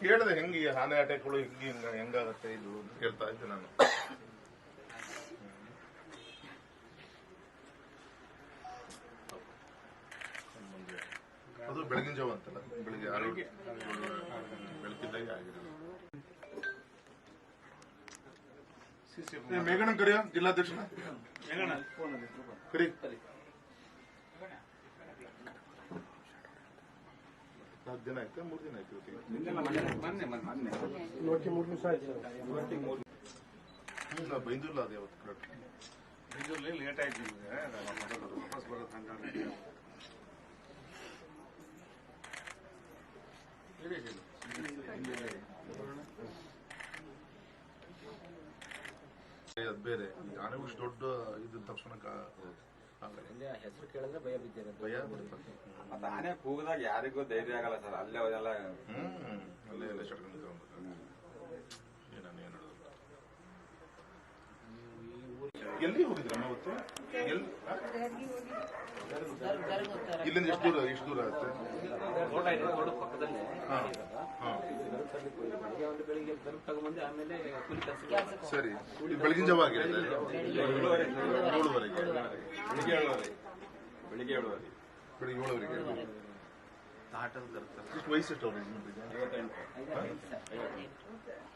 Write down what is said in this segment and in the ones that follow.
ಕೇಳಿದೆ ಹೆಂಗೆ ಆನೆ ಅಟ್ಯಾಕ್ಗಳು ಹೆಂಗೆ ಹಿಂಗ ಹೆಂಗಾಗತ್ತೆ ಇದು ಕೇಳ್ತಾ ಇದ್ದೆ ನಾನು. ಅದು ಬೆಳಗಿನ ಜಾವ ಅಂತಲ್ಲ, ಬೆಳಿಗ್ಗೆ ಆರು ಬೆಳಕಿದ್ದಾಗೆ ಆಗಿರೋದು. ಮೇಘಣ್ಣ ಕರಿಯ, ಜಿಲ್ಲಾಧ್ಯಕ್ಷನ? ಕರಿ. ದಿನ ಆಯ್ತಾ ಮೂರು ದಿನ ಆಯ್ತು. ಇವತ್ತಿಗೆ ಇಲ್ಲ ಬೈಂದೂರ್ಲ ಅದು ಯಾವತ್ತು ಕರೆಕ್ಟ್ ಬೈಂದೂರ್ಲಿ ಲೇಟ್ ಆಯ್ತು ನಿಮಗೆ. ವಾಪಸ್ ಬರೋದು ಹಂಗಾಗಿ ಅದು ಬೇರೆ. ಈ ಆನೆ ಇಷ್ಟು ದೊಡ್ಡ ಇದ್ದ ತಕ್ಷಣ ಹೆಸರು ಕೇಳಿದ್ರೆ ಭಯ ಬಿದ್ದಿರ ಭಯ ಬಿಡುತ್ತೆ. ಮತ್ತೆ ಆನೆ ಕೂಗದಾಗ ಯಾರಿಗೂ ಧೈರ್ಯ ಆಗಲ್ಲ ಸರ್. ಅಲ್ಲೇ ಅವರೆಲ್ಲ ಹ್ಮ್ ಅಲ್ಲೇ ಎಲ್ಲಿ ಹೋಗಿದ್ರಮ್ಮ ಅವತ್ತು? ಎಲ್ಲಿ? ಇಲ್ಲಿಂದ ಎಷ್ಟು ದೂರ ಎಷ್ಟು ದೂರ ಆಗುತ್ತೆ ತೋಟ ಇದೆ ತೋಟದ ಪಕ್ಕದಲ್ಲೇ. ಹಾ ಹಾ. ಬೆಳಿಗ್ಗೆ ಒಂದು ಬೆಳಿಗ್ಗೆ ಗರುಡ್ ತಗೊಂಬಂದು ಆಮೇಲೆ ಕೂಲಿ ಕೆಲಸ ಸರಿ ಬೆಳಗಿನ ಜಾವ ಆಗಿದೆ. ಏಳುವರೆ ಏಳುವರೆಗೆ. ಬೆಳಿಗ್ಗೆ ಏಳುವರೆ ಬೆಳಿಗ್ಗೆ ಏಳುವರೆಗೆ. ಬೆಳಿಗ್ಗೆ ಏಳುವರೆಗೆ. ಎಷ್ಟು ವಯಸ್ಸು ಎಷ್ಟು ಅವ್ರಿಗೆ ಯಜಮಾನ್ರಿಗೆ? ಐವತ್ತೆಂಟು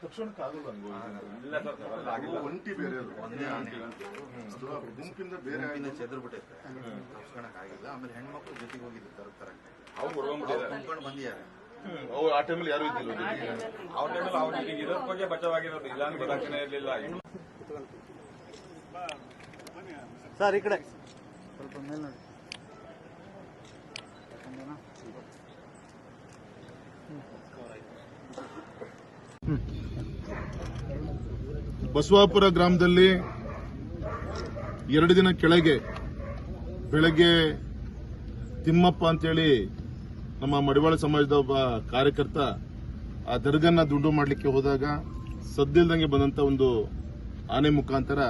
ತಕ್ಷಣಕ್ಕೆ ಆಗಲ್ಲ ಹಂಗೋ ಇಲ್ಲ ಸರ್ ಅವೆಲ್ಲ ಆಗಿಲ್ಲ ಒಂಟಿ ಬೇರೆ ಅದು. ಒಂದೇ ಗುಂಪಿಂದ ಬೇರೆ ಗುಂಪಿಂದ ಚೆದ್ರು ಬಿಟ್ಟೈತೆ ತಪ್ಸ್ಕೊಳಕ್ ಆಗಿಲ್ಲ ಆಮೇಲೆ ಹೆಣ್ಮಕ್ಳು ಜೊತೆಗೆ ಹೋಗಿದ್ದು ತರ ತರಕ್ಕೆ ಅವ್ರು ಬಂದಿದ್ದಾರೆ. ಅವು ಆ ಟೈಮಲ್ಲಿ ಯಾರು ಇದ್ದಿಲ್ಲ? ಅವ್ರ ಟೈಮಲ್ಲಿ ಅವ್ರ ಇಲ್ಲಿಗೆ ಇರೋದ್ ಬಗ್ಗೆ ಬಚಾವಾಗಿರೋದು ಇಲ್ಲ ಅಂತ ಗೊತ್ತಾಗ್ತಾನೆ ಇರ್ಲಿಲ್ಲ. ಸರ್ ಈ ಕಡೆ. ಸ್ವಲ್ಪ ಮೇಲೆ ನೋಡಿ ಬಸವಾಪುರ ಗ್ರಾಮದಲ್ಲಿ ಎರಡು ದಿನ ಕೆಳಗೆ ಬೆಳಗ್ಗೆ ತಿಮ್ಮಪ್ಪ ಅಂತೇಳಿ ನಮ್ಮ ಮಡಿವಾಳ ಸಮಾಜದ ಒಬ್ಬ ಕಾರ್ಯಕರ್ತ ಆ ದರ್ಗನ್ನ ದುಂಡು ಮಾಡಲಿಕ್ಕೆ ಹೋದಾಗ ಸದ್ದಿಲ್ದಂಗೆ ಬಂದಂತ ಒಂದು ಆನೆ ಮುಖಾಂತರ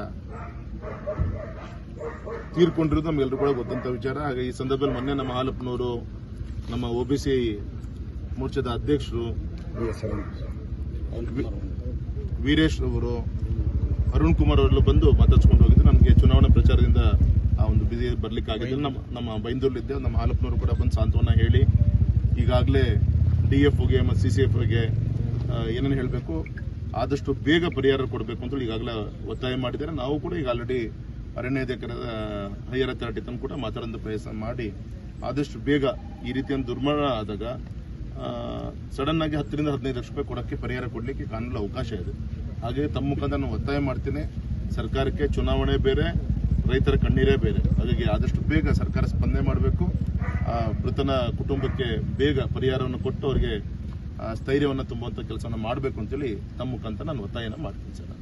ತೀರ್ಕೊಂಡಿರೋದು ನಮ್ಗೆಲ್ಲರೂ ಕೂಡ ಗೊತ್ತಂತ ವಿಚಾರ. ಹಾಗೆ ಈ ಸಂದರ್ಭದಲ್ಲಿ ಮೊನ್ನೆ ನಮ್ಮ ಹಾಲಪ್ಪನವರು ನಮ್ಮ ಒಬಿಸಿ ಮೋರ್ಚಾದ ಅಧ್ಯಕ್ಷರು ವೀರೇಶ್ ಅವರು, ಅರುಣ್ ಕುಮಾರ್ ಅವರೆಲ್ಲ ಬಂದು ಮಾತಾಡ್ಸ್ಕೊಂಡು ಹೋಗಿದ್ರು. ನಮಗೆ ಚುನಾವಣಾ ಪ್ರಚಾರದಿಂದ ಆ ಒಂದು ಬಿಸಿ ಬರ್ಲಿಕ್ಕೆ ಆಗಿದ್ದಿಲ್ಲ ನಮ್ಮ ನಮ್ಮ ಬೈಂದೂರ್ಲಿದ್ದೆ. ನಮ್ಮ ಹಾಲಪ್ಪನವರು ಕೂಡ ಬಂದು ಸಾಂತ್ವನ ಹೇಳಿ, ಈಗಾಗಲೇ ಡಿ ಎಫ್ಗೆ ಮತ್ತು ಸಿ ಸಿ ಎಫ್ಗೆ ಏನೇನು ಹೇಳಬೇಕು, ಆದಷ್ಟು ಬೇಗ ಪರಿಹಾರ ಕೊಡಬೇಕು ಅಂತ ಈಗಾಗಲೇ ಒತ್ತಾಯ ಮಾಡಿದ್ದಾರೆ. ನಾವು ಕೂಡ ಈಗ ಆಲ್ರೆಡಿ ಅರಣ್ಯಾಧಿಕಾರದ ಹೈಯರ್ ಅಥಾರಿಟಿ ತಂದು ಕೂಡ ಮಾತಾಡೋದು ಪ್ರಯತ್ನ ಮಾಡಿ, ಆದಷ್ಟು ಬೇಗ ಈ ರೀತಿಯ ದುರ್ಮರಣ ಆದಾಗ ಸಡನ್ ಆಗಿ ಹತ್ತರಿಂದ ಹದಿನೈದು ಲಕ್ಷ ರೂಪಾಯಿ ಕೊಡೋಕ್ಕೆ ಪರಿಹಾರ ಕೊಡಲಿಕ್ಕೆ ಕಾನೂನು ಅವಕಾಶ ಇದೆ. ಹಾಗೆ ತಮ್ಮ ಮುಖಾಂತರ ನಾನು ಒತ್ತಾಯ ಮಾಡ್ತೀನಿ. ಸರ್ಕಾರಕ್ಕೆ ಚುನಾವಣೆ ಬೇರೆ, ರೈತರ ಕಣ್ಣೀರೇ ಬೇರೆ. ಹಾಗಾಗಿ ಆದಷ್ಟು ಬೇಗ ಸರ್ಕಾರ ಸ್ಪಂದನೆ ಮಾಡಬೇಕು. ಮೃತನ ಕುಟುಂಬಕ್ಕೆ ಬೇಗ ಪರಿಹಾರವನ್ನು ಕೊಟ್ಟು ಅವರಿಗೆ ಸ್ಥೈರ್ಯವನ್ನು ತುಂಬುವಂಥ ಕೆಲಸವನ್ನು ಮಾಡಬೇಕು ಅಂತೇಳಿ ತಮ್ಮ ಮುಖಾಂತರ ನಾನು ಒತ್ತಾಯನ ಮಾಡ್ತೀನಿ ಸರ್.